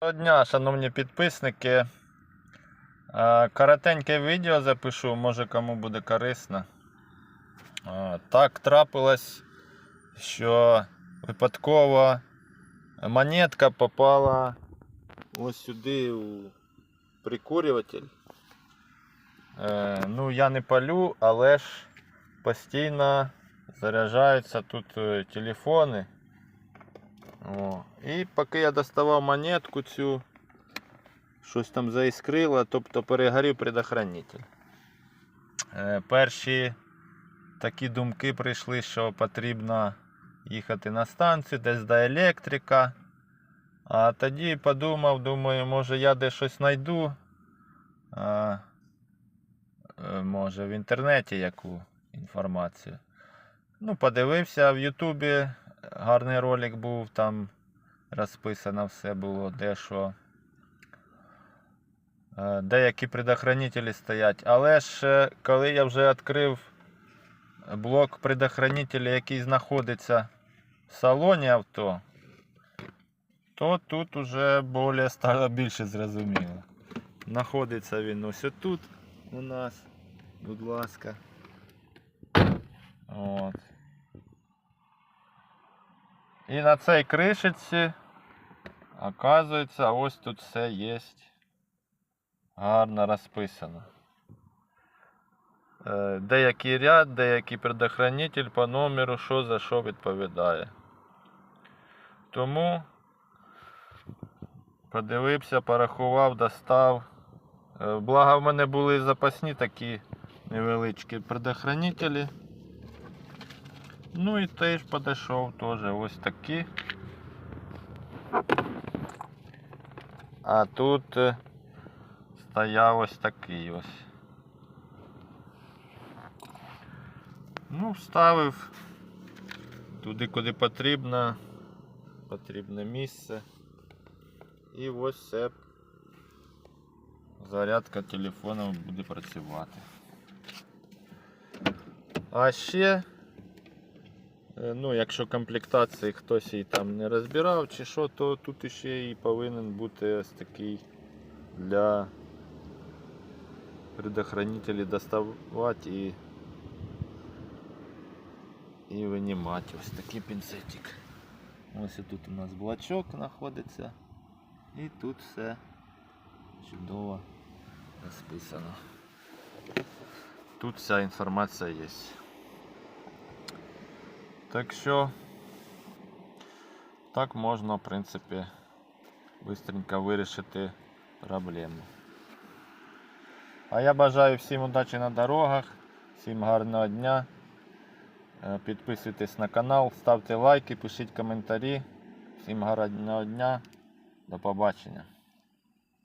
Доброго дня, шановні підписники. Е, Коротеньке відео запишу, може кому буде корисно. Е, Так трапилось, що випадково монетка попала ось сюди у прикурюватель. Е, Ну, я не палю, але ж постійно заряджаються тут телефони. О. І поки я доставав монетку цю, щось там заіскрило, тобто перегорів предохранитель. Е, перші такі думки прийшли, що потрібно їхати на станцію, десь до електрика. А тоді подумав, думаю, може я де щось знайду. А, е, може в інтернеті яку інформацію. Ну, подивився в Ютубі гарний ролик був, там розписано все було, де що. Е, Деякі предохранителі стоять. Але ж е, коли я вже відкрив блок предохранителя, який знаходиться в салоні авто, то тут уже більше стало більше зрозуміло. Знаходиться він ось тут у нас, будь ласка. От. І на цій кришечці, оказується, ось тут все є гарно розписано. Е, Деякий ряд, деякий предохранитель по номеру, що за що відповідає. Тому подивився, порахував, достав. Е, Благо в мене були запасні такі невеличкі предохранителі. Ну і теж подійшов теж ось такі. А тут е, стояв ось такий ось. Ну, вставив туди, куди потрібно. Потрібне місце. І ось все. Зарядка телефону буде працювати. А ще Ну, якщо комплектації хтось її там не розбирав чи що, то тут ще і повинен бути ось такий для предохранителей доставати і, і винімати. Ось такий пінцетик. Ось тут у нас блочок знаходиться. І тут все чудово розписано. Тут вся інформація є. Так що так можна, в принципі, швидко вирішити проблему. А я бажаю всім удачі на дорогах, всім гарного дня. Е, Підписуйтесь на канал, ставте лайки, пишіть коментарі. Всім гарного дня. До побачення.